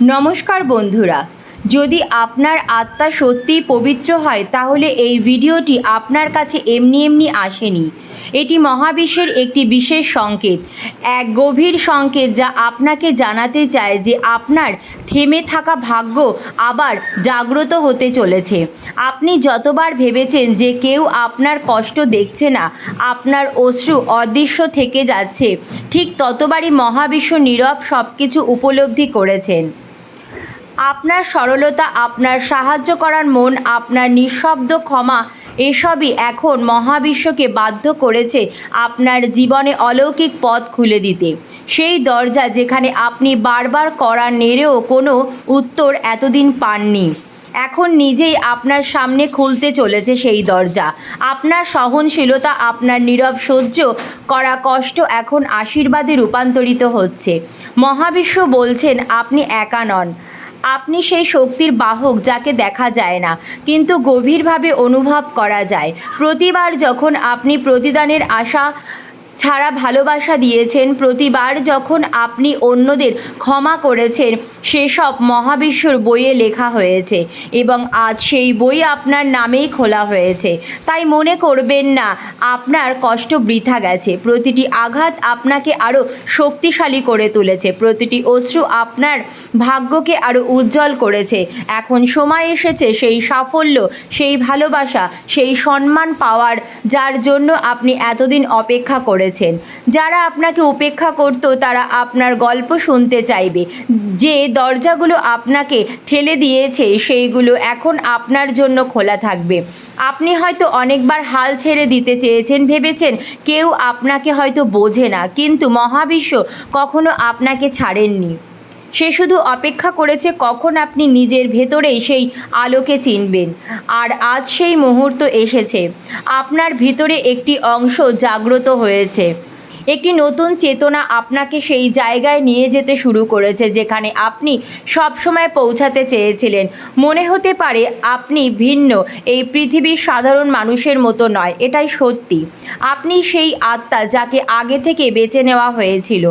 নমস্কার বন্ধুরা। যদি আপনার আত্মা সত্যিই পবিত্র হয়, তাহলে এই ভিডিওটি আপনার কাছে এমনি এমনি আসেনি। এটি মহাবিশ্বের একটি বিশেষ সংকেত, এক গভীর সংকেত যা আপনাকে জানাতে চায় যে আপনার থেমে থাকা ভাগ্য আবার জাগ্রত হতে চলেছে। আপনি যতবার ভেবেছেন যে কেউ আপনার কষ্ট দেখছে না, আপনার অশ্রু অদৃশ্য থেকে যাচ্ছে, ঠিক ততবারই মহাবিশ্ব নীরব সব কিছু উপলব্ধি করেছেন। আপনার সরলতা, আপনার সাহায্য করার মন, আপনার নিঃশব্দ ক্ষমা, এসবই এখন মহাবিশ্বকে বাধ্য করেছে আপনার জীবনে অলৌকিক পথ খুলে দিতে। সেই দরজা যেখানে আপনি বারবার করা নেড়েও কোনো উত্তর এতদিন পাননি। এখন নিজেই আপনার সামনে খুলতে চলেছে সেই দরজা। আপনার সহনশীলতা, আপনার নীরব সহ্য করা কষ্ট এখন আশীর্বাদে রূপান্তরিত হচ্ছে। মহাবিশ্ব বলছেন, আপনি একা নন। আপনি সেই শক্তির বাহক যাকে দেখা যায় না, কিন্তু গভীরভাবে অনুভব করা যায়। প্রতিবার যখন আপনি প্রতিদানের আশা ছাড়া ভালোবাসা দিয়েছেন প্রতিবার যখন আপনি অন্যদের ক্ষমা করেছেন, সেসব মহাবিশ্বর বইয়ে লেখা হয়েছে এবং আজ সেই বই আপনার নামেই খোলা হয়েছে। তাই মনে করবেন না, আপনার কষ্ট বৃথা গেছে। প্রতিটি আঘাত আপনাকে আরও শক্তিশালী করে তুলেছে। প্রতিটি অশ্রু আপনার ভাগ্যকে আরও উজ্জ্বল করেছে। এখন সময় এসেছে সেই সাফল্য, সেই ভালোবাসা, সেই সম্মান পাওয়ার, যার জন্য আপনি এতদিন অপেক্ষা করেছেন। যারা আপনাকে উপেক্ষা করত, তারা আপনার গল্প শুনতে চাইবে। যে দরজাগুলো আপনাকে ঠেলে দিয়েছে, সেইগুলো এখন আপনার জন্য খোলা থাকবে। আপনি হয়তো অনেকবার হাল ছেড়ে দিতে চেয়েছেন, ভেবেছেন কেউ আপনাকে হয়তো বোঝে না, কিন্তু মহাবিশ্ব কখনো আপনাকে ছাড়েননি। সে শুধু অপেক্ষা করেছে কখন আপনি নিজের ভেতরেই সেই আলোকে চিনবেন। আর আজ সেই মুহূর্ত এসেছে। আপনার ভিতরে একটি অংশ জাগ্রত হয়েছে। একটি নতুন চেতনা আপনাকে সেই জায়গায় নিয়ে যেতে শুরু করেছে, যেখানে আপনি সবসময় পৌঁছাতে চেয়েছিলেন। মনে হতে পারে আপনি ভিন্ন, এই পৃথিবীর সাধারণ মানুষের মতো নয়, এটাই সত্যি। আপনি সেই আত্মা যাকে আগে থেকে বেছে নেওয়া হয়েছিল।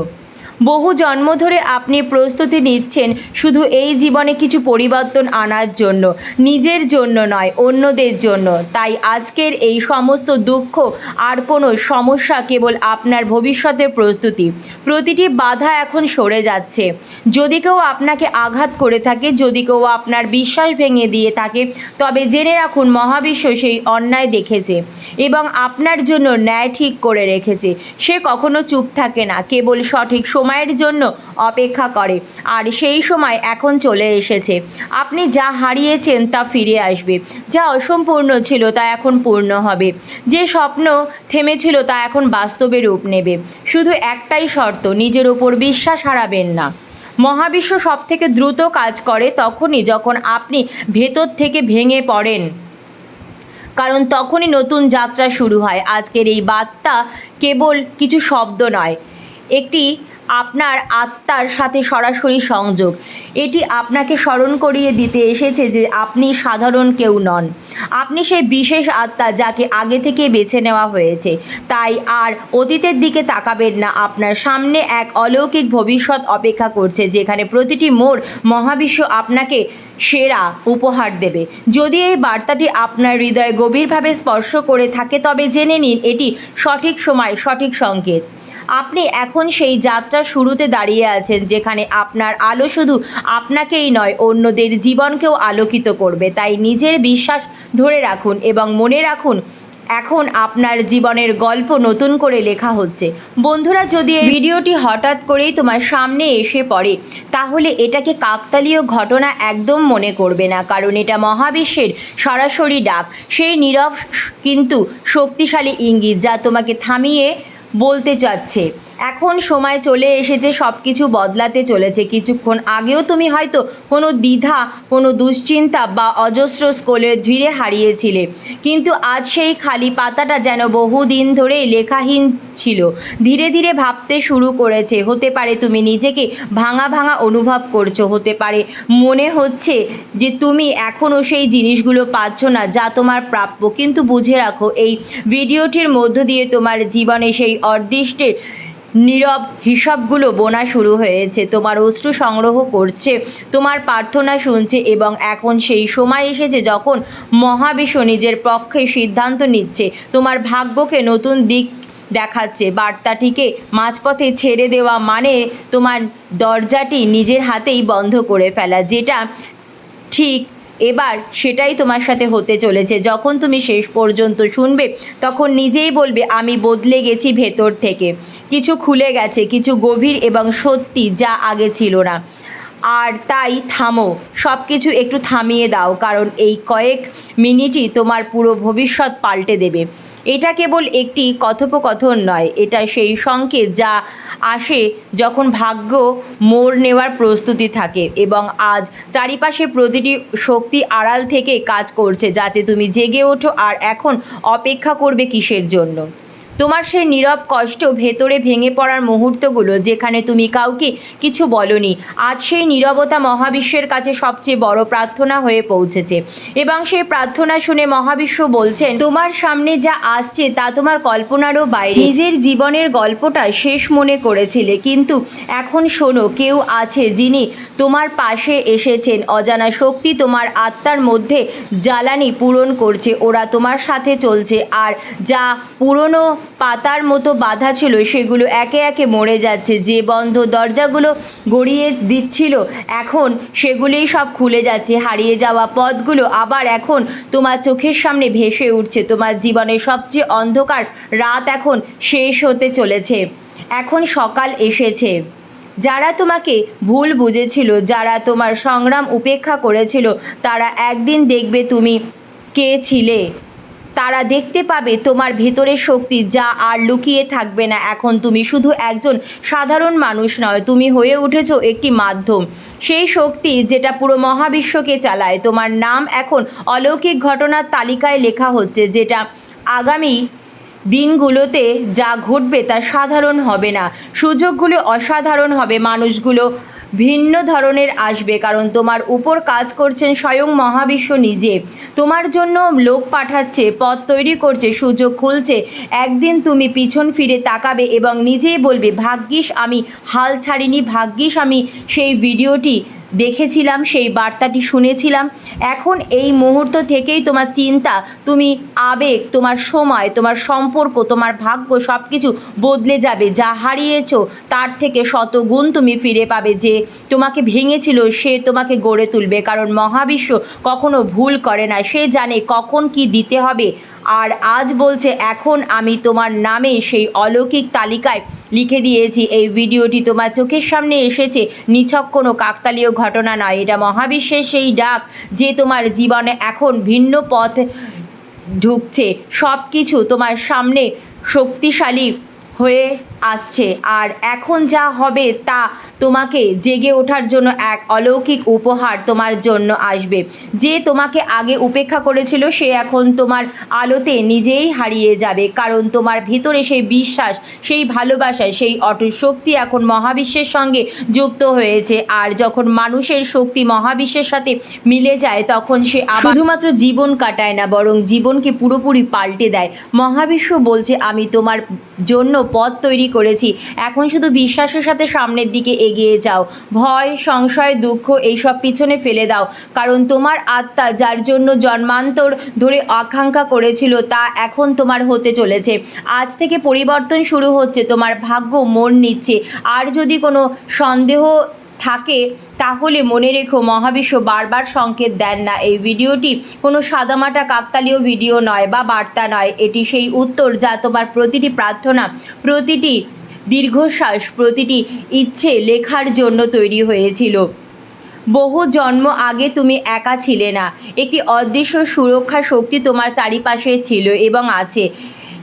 বহু জন্ম ধরে আপনি প্রস্তুতি নিচ্ছেন শুধু এই জীবনে কিছু পরিবর্তন আনার জন্য, নিজের জন্য নয়, অন্যদের জন্য। তাই আজকের এই সমস্ত দুঃখ আর কোনো সমস্যা কেবল আপনার ভবিষ্যতের প্রস্তুতি। প্রতিটি বাধা এখন সরে যাচ্ছে। যদি কেউ আপনাকে আঘাত করে থাকে, যদি কেউ আপনার বিশ্বাস ভেঙে দিয়ে থাকে, তবে জেনে রাখুন মহাবিশ্ব সেই অন্যায় দেখেছে এবং আপনার জন্য ন্যায় ঠিক করে রেখেছে। সে কখনো চুপ থাকে না, কেবল সঠিক সময়ের জন্য অপেক্ষা করে, আর সেই সময় এখন চলে এসেছে। আপনি যা হারিয়েছেন তা ফিরে আসবে। যা অসম্পূর্ণ ছিল তা এখন পূর্ণ হবে। যে স্বপ্ন থেমেছিল তা এখন বাস্তবে রূপ নেবে। শুধু একটাই শর্ত, নিজের ওপর বিশ্বাস হারাবেন না। মহাবিশ্ব সব থেকে দ্রুত কাজ করে তখনই যখন আপনি ভেতর থেকে ভেঙে পড়েন। কারণ তখনই নতুন যাত্রা শুরু হয়। আজকের এই বার্তা কেবল কিছু শব্দ নয়, একটি আপনার আত্মার সাথে সরাসরি সংযোগ। এটি আপনাকে স্মরণ করিয়ে দিতে এসেছে যে আপনি সাধারণ কেউ নন। আপনি সেই বিশেষ আত্মা যাকে আগে থেকে বেছে নেওয়া হয়েছে। তাই আর অতীতের দিকে তাকাবেন না। আপনার সামনে এক অলৌকিক ভবিষ্যৎ অপেক্ষা করছে, যেখানে প্রতিটি মোড় মহাবিশ্ব আপনাকে সেরা উপহার দেবে। যদি এই বার্তাটি আপনার হৃদয়ে গভীরভাবে স্পর্শ করে থাকে, তবে জেনে নিন এটি সঠিক সময়, সঠিক সংকেত। আপনি এখন সেই যাত্রার শুরুতে দাঁড়িয়ে আছেন, যেখানে আপনার আলো শুধু আপনাকেই নয়, অন্যদের জীবনকেও আলোকিত করবে। তাই নিজের বিশ্বাস ধরে রাখুন এবং মনে রাখুন এখন আপনার জীবনের গল্প নতুন করে লেখা হচ্ছে। বন্ধুরা, যদি এই ভিডিওটি হঠাৎ করেই তোমার সামনে এসে পড়ে, তাহলে এটাকে কাকতালীয় ঘটনা একদম মনে করবে না, কারণ এটা মহাবিশ্বের সরাসরি ডাক। সেই নীরব কিন্তু শক্তিশালী ইঙ্গিত যা তোমাকে থামিয়ে বলতে চাচ্ছে। এখন সময় চলে এসেছে সব কিছু বদলাতে চলেছে। কিছুক্ষণ আগেও তুমি হয়তো কোনো দ্বিধা, কোনো দুশ্চিন্তা বা অজস্র স্কোলের ধীরে হারিয়েছিলে। কিন্তু আজ সেই খালি পাতাটা যেন বহুদিন ধরে লেখাহীন ছিল। ধীরে ধীরে ভাবতে শুরু করেছে, হতে পারে তুমি নিজেকে ভাঙা ভাঙা অনুভব করছ, হতে পারে মনে হচ্ছে যে তুমি এখনও সেই জিনিসগুলো পাচ্ছ না যা তোমার প্রাপ্য। কিন্তু বুঝে রাখো, এই ভিডিওটির মধ্য দিয়ে তোমার জীবনে সেই অদৃষ্টের নীরব হিসাবগুলো বোনা শুরু হয়েছে। তোমার অশ্রু সংগ্রহ করছে, তোমার প্রার্থনা শুনছে এবং এখন সেই সময় এসেছে যখন মহাবিশ্ব নিজের পক্ষে সিদ্ধান্ত নিচ্ছে। তোমার ভাগ্যকে নতুন দিক দেখাচ্ছে। বার্তাটিকে মাঝপথে ছেড়ে দেওয়া মানে তোমার দরজাটি নিজের হাতেই বন্ধ করে ফেলা, যেটা ঠিক এবার সেটাই তোমার সাথে হতে চলেছে। যখন তুমি শেষ পর্যন্ত শুনবে, তখন নিজেই বলবে, আমি বদলে গেছি ভেতর থেকে। কিছু খুলে গেছে, কিছু গভীর এবং সত্যি যা আগে ছিল না। আর তাই থামো সব কিছু একটু থামিয়ে দাও, কারণ এই কয়েক মিনিটই তোমার পুরো ভবিষ্যৎ পাল্টে দেবে। এটা কেবল একটি কথোপকথন নয়, এটা সেই সংকেত যা আসে যখন ভাগ্য মোড় নেওয়ার প্রস্তুতি থাকে এবং আজ চারিপাশে প্রতিটি শক্তি আড়াল থেকে কাজ করছে যাতে তুমি জেগে ওঠো আর এখন অপেক্ষা করবে কিসের জন্য। তোমার সেই নীরব কষ্ট ভেতরে ভেঙে পড়ার মুহূর্তগুলো যেখানে তুমি কাউকে কিছু বলনি, আজ সেই নীরবতা মহাবিশ্বের কাছে সবচেয়ে বড় প্রার্থনা হয়ে পৌঁছেছে। এবং সেই প্রার্থনা শুনে মহাবিশ্ব বলছেন, তোমার সামনে যা আসছে তা তোমার কল্পনারও বাইরে। নিজের জীবনের গল্পটা শেষ মনে করেছিলে, কিন্তু এখন শোনো, কেউ আছে যিনি তোমার পাশে এসেছেন। অজানা শক্তি তোমার আত্মার মধ্যে জ্বালানি পূরণ করছে, ওরা তোমার সাথে চলছে। আর যা পুরনো পাতার মতো বাধা ছিল, সেগুলো একে একে মরে যাচ্ছে। যে বন্ধ দরজাগুলো গড়িয়ে দিচ্ছিল, এখন সেগুলোই সব খুলে যাচ্ছে। হারিয়ে যাওয়া পথগুলো আবার এখন তোমার চোখের সামনে ভেসে উঠছে। তোমার জীবনের সবচেয়ে অন্ধকার রাত এখন শেষ হতে চলেছে। এখন সকাল এসেছে। যারা তোমাকে ভুল বুঝেছিল, যারা তোমার সংগ্রাম উপেক্ষা করেছিল, তারা একদিন দেখবে তুমি কে ছিলে। তারা দেখতে পাবে তোমার ভেতরের শক্তি যা আর লুকিয়ে থাকবে না। এখন তুমি শুধু একজন সাধারণ মানুষ নয়, তুমি হয়ে উঠেছো একটি মাধ্যম। সেই শক্তি যেটা পুরো মহাবিশ্বকে চালায়। তোমার নাম এখন অলৌকিক ঘটনার তালিকায় লেখা হচ্ছে, যেটা আগামী দিনগুলোতে যা ঘটবে তা সাধারণ হবে না। সুযোগগুলো অসাধারণ হবে। মানুষগুলো ভিন্ন ধরনের আসবে, কারণ তোমার উপর কাজ করছেন স্বয়ং মহাবিশ্ব নিজে। তোমার জন্য লোক পাঠাচ্ছে, পথ তৈরি করছে, সুযোগ খুলছে। একদিন তুমি পিছন ফিরে তাকাবে এবং নিজেই বলবে, ভাগ্যিস আমি, হাল ছাড়িনি, ভাগ্যিস আমি সেই ভিডিওটি দেখেছিলাম, সেই বার্তাটি শুনেছিলাম। এখন এই মুহূর্ত থেকেই তোমার চিন্তা, তুমি আবেগ, তোমার সময়, তোমার সম্পর্ক, তোমার ভাগ্য সব কিছু বদলে যাবে। যা হারিয়েছো, তার থেকে শত গুণ তুমি ফিরে পাবে। যে তোমাকে ভেঙেছিল, সে তোমাকে গড়ে তুলবে। কারণ মহাবিশ্ব কখনো ভুল করে না। সে জানে কখন কি দিতে হবে। আর আজ বলছে, এখন আমি তোমার নামে সেই অলৌকিক তালিকায় লিখে দিয়েছি। এই ভিডিওটি তোমার চোখের সামনে এসেছে। নিছক কোনো কাকতালীয় ঘটনা নয়। এটা মহাবিশ্বের সেই ডাক যে তোমার জীবনে এখন ভিন্ন পথ ঢুকছে। সব কিছু তোমার সামনে শক্তিশালী হয়ে আসছে। আর এখন যা হবে তা তোমাকে জেগে ওঠার জন্য এক অলৌকিক উপহার তোমার জন্য আসবে। যে তোমাকে আগে উপেক্ষা করেছিল, সে এখন তোমার আলোতে নিজেই হারিয়ে যাবে। কারণ তোমার ভিতরে সেই বিশ্বাস, সেই ভালোবাসা, সেই অটুট শক্তি এখন মহাবিশ্বের সঙ্গে যুক্ত হয়েছে। আর যখন মানুষের শক্তি মহাবিশ্বের সাথে মিলে যায়, তখন সে শুধুমাত্র জীবন কাটায় না, বরং জীবনকে পুরোপুরি পাল্টে দেয়। মহাবিশ্ব বলছে, আমি তোমার জন্য পথ তৈরি করেছি। এখন শুধু বিশ্বাসের সাথে সামনের দিকে এগিয়ে যাও। ভয়, সংশয়, দুঃখ এইসব পিছনে ফেলে দাও। কারণ তোমার আত্মা যার জন্য জন্মান্তর ধরে আকাঙ্ক্ষা করেছিল, তা এখন তোমার হতে চলেছে। আজ থেকে পরিবর্তন শুরু হচ্ছে, তোমার ভাগ্য মন নিচ্ছে। আর যদি কোনো সন্দেহ থাকে, তাহলে মনে রেখো মহাবিশ্ব বারবার সংকেত দেন না। এই ভিডিওটি কোনো সাদামাটা কাকতালীয় ভিডিও নয় বা বার্তা নয়। এটি সেই উত্তর যা তোমার প্রতিটি প্রার্থনা, প্রতিটি দীর্ঘশ্বাস, প্রতিটি ইচ্ছে লেখার জন্য তৈরি হয়েছিল। বহু জন্ম আগে তুমি একা ছিলে না। একটি অদৃশ্য সুরক্ষা শক্তি তোমার চারিপাশে ছিল এবং আছে।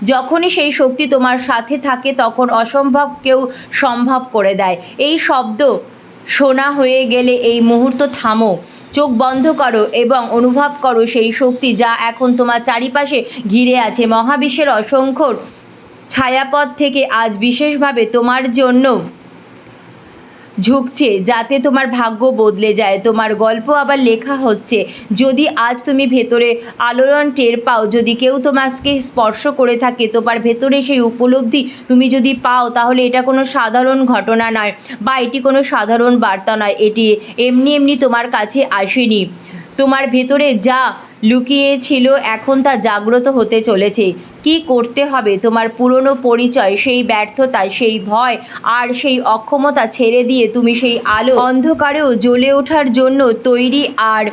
যখনই সেই শক্তি তোমার সাথে থাকে, তখন অসম্ভবকেও সম্ভব করে দেয়। এই শব্দ শোনা হয়ে গেলে এই মুহূর্ত থামো। চোখ বন্ধ করো এবং অনুভব করো সেই শক্তি যা এখন তোমার চারিপাশে ঘিরে আছে। মহাবিশ্বের অসংখ্য ছায়াপথ থেকে আজ বিশেষভাবে তোমার জন্য ঝুঁকছে, যাতে তোমার ভাগ্য বদলে যায়। তোমার গল্প আবার লেখা হচ্ছে। যদি আজ তুমি ভেতরে আলোড়ন টের পাও, যদি কেউ তোমাকে স্পর্শ করে থাকে, তোমার ভেতরে সেই উপলব্ধি তুমি যদি পাও, তাহলে এটা কোনো সাধারণ ঘটনা নয় বা এটি কোনো সাধারণ বার্তা নয়। এটি এমনি এমনি তোমার কাছে আসেনি। তোমার ভেতরে যা লুকিয়ে ছিল, এখন তা জাগ্রত হতে চলেছে। কি করতে হবে? তোমার পুরনো পরিচয়, সেই ব্যর্থতা, সেই ভয় আর সেই অক্ষমতা ছেড়ে দিয়ে তুমি সেই আলো অন্ধকারেও জ্বলে ওঠার জন্য তৈরি আর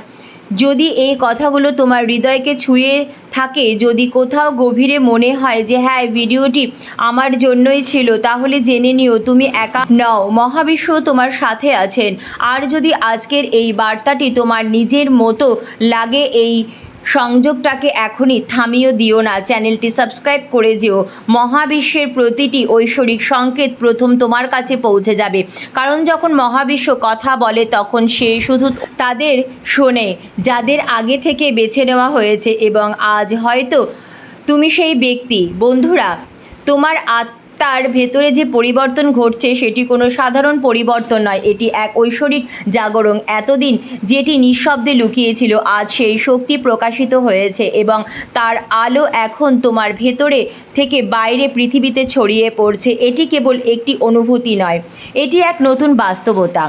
যদি এই কথাগুলো তোমার হৃদয়কে ছুঁয়ে থাকে, যদি কোথাও গভীরে মনে হয় যে হ্যাঁ ভিডিওটি আমার জন্যই ছিল, তাহলে জেনে নিও তুমি একা নাও, মহাবিশ্ব তোমার সাথে আছেন। আর যদি আজকের এই বার্তাটি তোমার নিজের মতো লাগে এই সংযোগটাকে এখনই থামিয়ে দিও না। চ্যানেলটি সাবস্ক্রাইব করে যেও। মহাবিশ্বের প্রতিটি ঐশ্বরিক সংকেত প্রথম তোমার কাছে পৌঁছে যাবে। কারণ যখন মহাবিশ্ব কথা বলে, তখন সে শুধু তাদের শোনে, যাদের আগে থেকে বেছে নেওয়া হয়েছে এবং আজ হয়তো তুমি সেই ব্যক্তি। বন্ধুরা, তোমার আত্মার ভেতরে যে পরিবর্তন ঘটছে, সেটি কোনো সাধারণ পরিবর্তন নয়। এটি এক ঐশ্বরিক জাগরণ। এতদিন যেটি নিঃশব্দে লুকিয়েছিল, আজ সেই শক্তি প্রকাশিত হয়েছে এবং তার আলো এখন তোমার ভেতরে থেকে বাইরে পৃথিবীতে ছড়িয়ে পড়ছে। এটি কেবল একটি অনুভূতি নয়, এটি এক নতুন বাস্তবতা।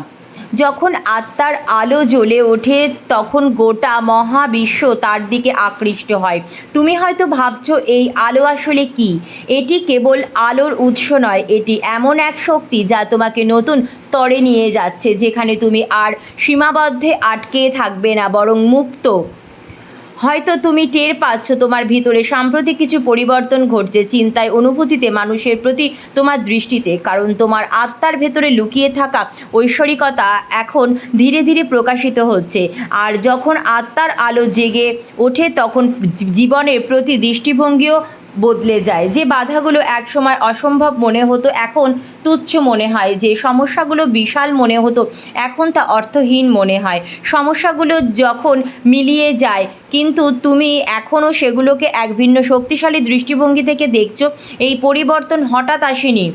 যখন আত্মার আলো জ্বলে ওঠে, তখন গোটা মহাবিশ্ব তার দিকে আকৃষ্ট হয়। তুমি হয়তো ভাবছ, এই আলো আসলে কি? এটি কেবল আলোর উৎস নয়, এটি এমন এক শক্তি যা তোমাকে নতুন স্তরে নিয়ে যাচ্ছে, যেখানে তুমি আর সীমাবদ্ধে আটকে থাকবে না, বরং মুক্ত হয়তো তুমি টের পাচ্ছ তোমার ভিতরে সাম্প্রতিক কিছু পরিবর্তন ঘটছে চিন্তায়, অনুভূতিতে, মানুষের প্রতি তোমার দৃষ্টিতে। কারণ তোমার আত্মার ভেতরে লুকিয়ে থাকা ঐশ্বরিকতা এখন ধীরে ধীরে প্রকাশিত হচ্ছে। আর যখন আত্মার আলো জেগে ওঠে, তখন জীবনের প্রতি দৃষ্টিভঙ্গিও বদলে যায়। যে বাধাগুলো একসময় অসম্ভব মনে হতো, এখন তুচ্ছ মনে হয়। যে সমস্যাগুলো বিশাল মনে হতো, এখন তা অর্থহীন মনে হয়। সমস্যাগুলো যখন মিলিয়ে যায়, কিন্তু তুমি এখনও সেগুলোকে এক ভিন্ন শক্তিশালী দৃষ্টিভঙ্গি থেকে দেখছ, এই পরিবর্তন হঠাৎ আসেনি।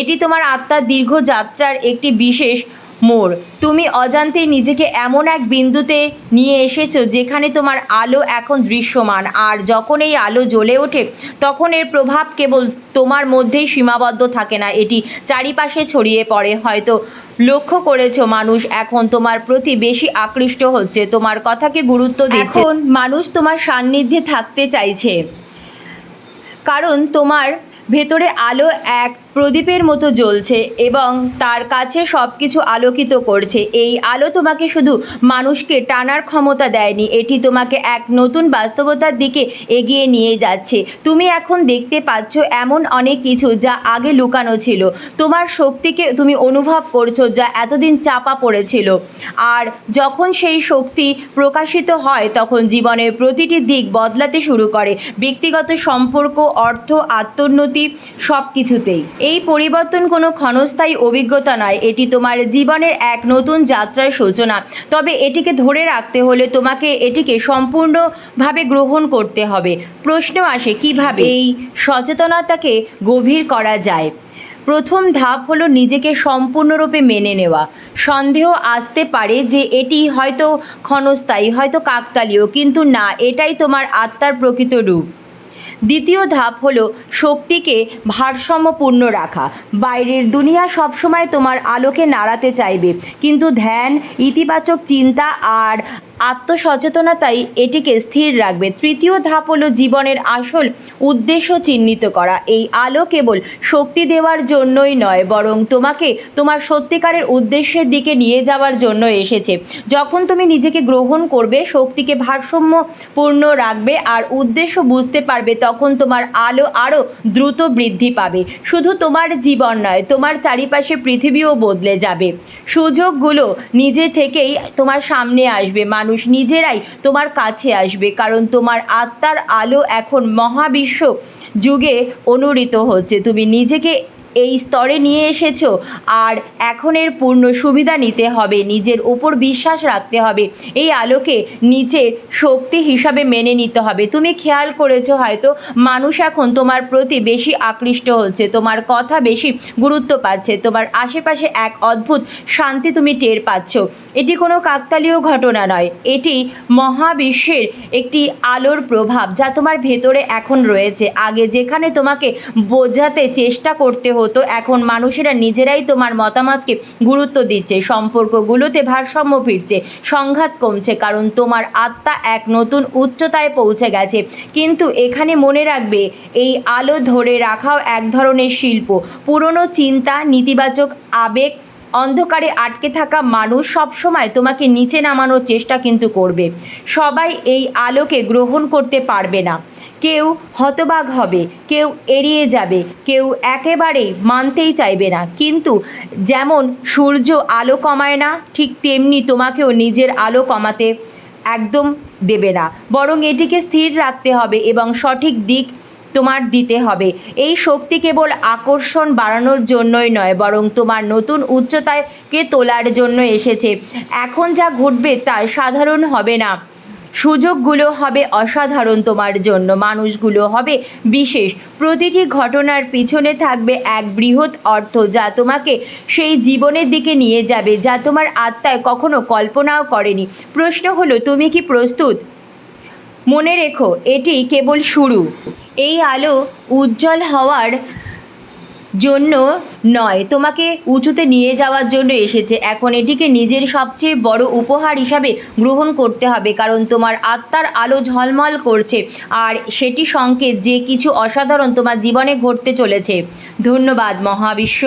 এটি তোমার আত্মার দীর্ঘ যাত্রার একটি বিশেষ মোড় তুমি অজান্তেই নিজেকে এমন এক বিন্দুতে নিয়ে এসেছ যেখানে তোমার আলো এখন দৃশ্যমান, আর যখন এই আলো জ্বলে ওঠে, তখন এর প্রভাব কেবল তোমার মধ্যেই সীমাবদ্ধ থাকে না। এটি চারিপাশে ছড়িয়ে পড়ে। হয়তো লক্ষ্য করেছ, মানুষ এখন তোমার প্রতি বেশি আকৃষ্ট হচ্ছে। তোমার কথাকে গুরুত্ব দিচ্ছে। এখন মানুষ তোমার সান্নিধ্যে থাকতে চাইছে। কারণ তোমার ভেতরে আলো এক প্রদীপের মতো জ্বলছে এবং তার কাছে সব কিছু আলোকিত করছে। এই আলো তোমাকে শুধু মানুষকে টানার ক্ষমতা দেয়নি, এটি তোমাকে এক নতুন বাস্তবতার দিকে এগিয়ে নিয়ে যাচ্ছে। তুমি এখন দেখতে পাচ্ছ এমন অনেক কিছু যা আগে লুকানো ছিল। তোমার শক্তিকে তুমি অনুভব করছ যা এতদিন চাপা পড়েছিল। আর যখন সেই শক্তি প্রকাশিত হয়, তখন জীবনের প্রতিটি দিক বদলাতে শুরু করে। ব্যক্তিগত সম্পর্ক, অর্থ, আত্মোন্নতি সব কিছুতেই। এই পরিবর্তন কোনো ক্ষণস্থায়ী অভিজ্ঞতা নয়, এটি তোমার জীবনের এক নতুন যাত্রার সূচনা। তবে এটিকে ধরে রাখতে হলে তোমাকে এটিকে সম্পূর্ণভাবে গ্রহণ করতে হবে। প্রশ্ন আসে, কীভাবে এই সচেতনতাকে গভীর করা যায়? প্রথম ধাপ হলো নিজেকে সম্পূর্ণরূপে মেনে নেওয়া। সন্দেহ আসতে পারে যে এটি হয়তো ক্ষণস্থায়ী, হয়তো কাকতালীয়, কিন্তু না, এটাই তোমার আত্মার প্রকৃত রূপ। দ্বিতীয় ধাপ হলো শক্তিকে ভারসাম্যপূর্ণ রাখা। বাইরের দুনিয়া সবসময় তোমার আলোকে নাড়াতে চাইবে। কিন্তু ধ্যান, ইতিবাচক চিন্তা আর আত্মসচেতনতাই এটিকে স্থির রাখবে। তৃতীয় ধাপ হলো জীবনের আসল উদ্দেশ্য চিহ্নিত করা। এই আলো কেবল শক্তি দেওয়ার জন্যই নয়, বরং তোমাকে তোমার সত্যিকারের উদ্দেশ্যের দিকে নিয়ে যাওয়ার জন্য এসেছে। যখন তুমি নিজেকে গ্রহণ করবে, শক্তিকে ভারসাম্যপূর্ণ রাখবে আর উদ্দেশ্য বুঝতে পারবে, তখন তোমার আলো আরও দ্রুত বৃদ্ধি পাবে। শুধু তোমার জীবন নয়, তোমার চারিপাশে পৃথিবীও বদলে যাবে। সুযোগগুলো নিজে থেকেই তোমার সামনে আসবে। মানুষ নিজেরাই তোমার কাছে আসবে, কারণ তোমার আত্মার আলো এখন মহাবিশ্ব যুগে অনুরিত হচ্ছে। তুমি নিজেকে এই স্তরে নিয়ে এসেছ। আর এখন এর পূর্ণ সুবিধা নিতে হবে, নিজের উপর বিশ্বাস রাখতে হবে। এই আলোকে নিচের শক্তি হিসাবে মেনে নিতে হবে। তুমি খেয়াল করেছ হয়তো, মানুষ এখন তোমার প্রতি বেশি আকৃষ্ট হচ্ছে, তোমার কথা বেশি গুরুত্ব পাচ্ছে, তোমার আশেপাশে এক অদ্ভুত শান্তি তুমি টের পাচ্ছ। এটি কোনো কাকতালীয় ঘটনা নয়, এটি মহাবিশ্বের একটি আলোর প্রভাব যা তোমার ভেতরে এখন রয়েছে। আগে যেখানে তোমাকে বোঝাতে চেষ্টা করতে হতো এখন মানুষেরা নিজেরাই তোমার মতামতকে গুরুত্ব দিচ্ছে, সম্পর্কগুলোতে ভারসাম্য ফিরছে, সংঘাত কমছে, কারণ তোমার আত্মা এক নতুন উচ্চতায় পৌঁছে গেছে। কিন্তু এখানে মনে রাখবে, এই আলো ধরে রাখাও এক ধরনের শিল্প। পুরনো চিন্তা, নেতিবাচক আবেগ অন্ধকারে আটকে থাকা মানুষ সবসময় তোমাকে নিচে নামানোর চেষ্টা কিন্তু করবে। সবাই এই আলোকে গ্রহণ করতে পারবে না। কেউ হতবাক হবে, কেউ এড়িয়ে যাবে, কেউ একেবারেই মানতেই চাইবে না। কিন্তু যেমন সূর্য আলো কমায় না, ঠিক তেমনি তোমাকেও নিজের আলো কমাতে একদম দেবে না। বরং এটিকে স্থির রাখতে হবে এবং সঠিক দিক তোমার দিতে হবে। এই শক্তি কেবল আকর্ষণ বাড়ানোর জন্যই নয়, বরং তোমার নতুন উচ্চতায় কে তোলার জন্য এসেছে। এখন যা ঘটবে তা সাধারণ হবে না। সুযোগগুলো হবে অসাধারণ তোমার জন্য। মানুষগুলো হবে বিশেষ। প্রতিটি ঘটনার পিছনে থাকবে এক বৃহৎ অর্থ যা তোমাকে সেই জীবনের দিকে নিয়ে যাবে, যা তোমার আত্মায় কখনো কল্পনাও করেনি। প্রশ্ন হলো, তুমি কি প্রস্তুত? মনে রেখো, এটি কেবল শুরু। এই আলো উজ্জ্বল হওয়ার জন্য নয়। তোমাকে উঁচুতে নিয়ে যাওয়ার জন্য এসেছে। এখন এটিকে নিজের সবচেয়ে বড় উপহার হিসাবে গ্রহণ করতে হবে, কারণ তোমার আত্মার আলো ঝলমল করছে, আর সেটি সংকেত যে কিছু অসাধারণ তোমার জীবনে ঘটতে চলেছে। ধন্যবাদ মহাবিশ্ব।